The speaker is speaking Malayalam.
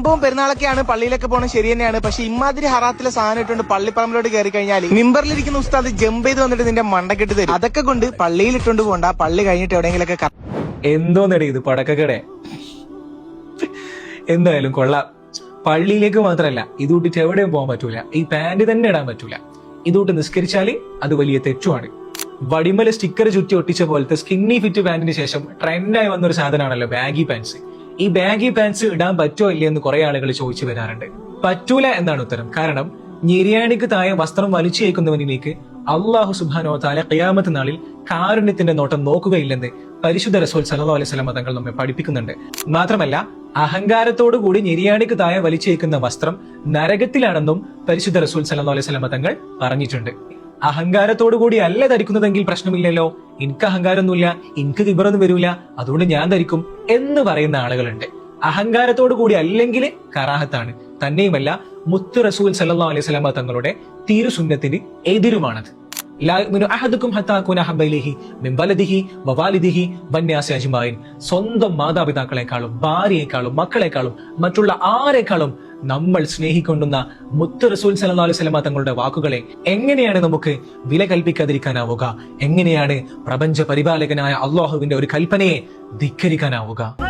സംഭവം പെരുന്നാളൊക്കെയാണ് പള്ളിയിലൊക്കെ പോകണം ശരി തന്നെയാണ്. പക്ഷെ ഇമാതിരി ഹറാത്തിലെ സാധനം ഇട്ടുകൊണ്ട് പള്ളിപ്പറമ്പിലോട്ട് കയറി കഴിഞ്ഞാൽ മിമ്പറിലിരിക്കുന്ന ഉസ്താദ് ജമ്പ് ചെയ്ത് വന്നിട്ട് നിന്റെ മണ്ടക്കെട്ട് തരും. അതൊക്കെ കൊണ്ട് പള്ളിയിൽ ഇട്ടുകൊണ്ട് പോകണ്ട പള്ളി കഴിഞ്ഞിട്ട് എവിടെയെങ്കിലൊക്കെ എന്തോ ഇത് പടക്കക്കട? എന്തായാലും കൊള്ളാം. പള്ളിയിലേക്ക് മാത്രമല്ല ഇതുകൂട്ടിട്ട് എവിടെയും പോകാൻ പറ്റൂല. ഈ പാന്റ് തന്നെ ഇടാൻ പറ്റൂല. ഇതുകൂട്ട് നിസ്കരിച്ചാൽ അത് വലിയ തെറ്റുമാണ് വടിമല സ്റ്റിക്കർ ചുറ്റി ഒട്ടിച്ച പോലത്തെ സ്കിന്നി ഫിറ്റ് പാന്റിന് ശേഷം ട്രെൻഡായി വന്ന ഒരു സാധനമാണല്ലോ ബാഗി പാൻസ് ഈ ബാഗി പാൻസ് ഇടാൻ പറ്റുമോ ഇല്ലേ എന്ന് കുറെ ആളുകൾ ചോദിച്ചു വരാറുണ്ട്. പറ്റൂല എന്നാണ് ഉത്തരം. കാരണം ഞെരിയാണിക്ക് താഴെ വസ്ത്രം വലിച്ചു കേൾക്കുന്നവനിലേക്ക് അള്ളാഹു സുബാനോ താല കയാമത്ത് നാളിൽ കാരുണ്യത്തിന്റെ നോട്ടം നോക്കുകയില്ലെന്ന് പരിശുദ്ധ റസൂൽ സല്ലല്ലാഹു അലൈഹി വസല്ലം തങ്ങൾ നമ്മെ പഠിപ്പിക്കുന്നുണ്ട്. മാത്രമല്ല അഹങ്കാരത്തോടു കൂടി ഞെരിയാണിക്ക് താഴെ വലിച്ചേക്കുന്ന വസ്ത്രം നരകത്തിലാണെന്നും പരിശുദ്ധ റസൂൽ സല്ലല്ലാഹു അലൈഹി വസല്ലം തങ്ങൾ പറഞ്ഞിട്ടുണ്ട്. അഹങ്കാരത്തോടു കൂടി അല്ല ധരിക്കുന്നതെങ്കിൽ പ്രശ്നമില്ലല്ലോ എനിക്ക് അഹങ്കാരമൊന്നുമില്ല എനിക്ക് കിബറൊന്നും വരൂല അതുകൊണ്ട് ഞാൻ ധരിക്കും എന്ന് പറയുന്ന ആളുകളുണ്ട്. അഹങ്കാരത്തോടു കൂടി അല്ലെങ്കിൽ കറാഹത്താണ്. തന്നെയുമല്ല മുത്ത് റസൂൽ സല്ലാ അലൈഹി സ്വലാമ തങ്ങളുടെ തീരുസുന്നത്തിന് എതിരുമാണത്. സ്വന്തം മാതാപിതാക്കളെക്കാളും ഭാര്യയെക്കാളും മക്കളെക്കാളും മറ്റുള്ള ആരെക്കാളും നമ്മൾ സ്നേഹിക്കൊണ്ടുന്ന മുത്ത് റസൂൽ സല്ലല്ലാഹു അലൈഹി വസല്ലം തങ്ങളുടെ വാക്കുകളെ എങ്ങനെയാണ് നമുക്ക് വില കൽപ്പിക്കാതിരിക്കാനാവുക? എങ്ങനെയാണ് പ്രപഞ്ച പരിപാലകനായ അള്ളാഹുവിന്റെ ഒരു കൽപ്പനയെ ധിക്കരിക്കാനാവുക?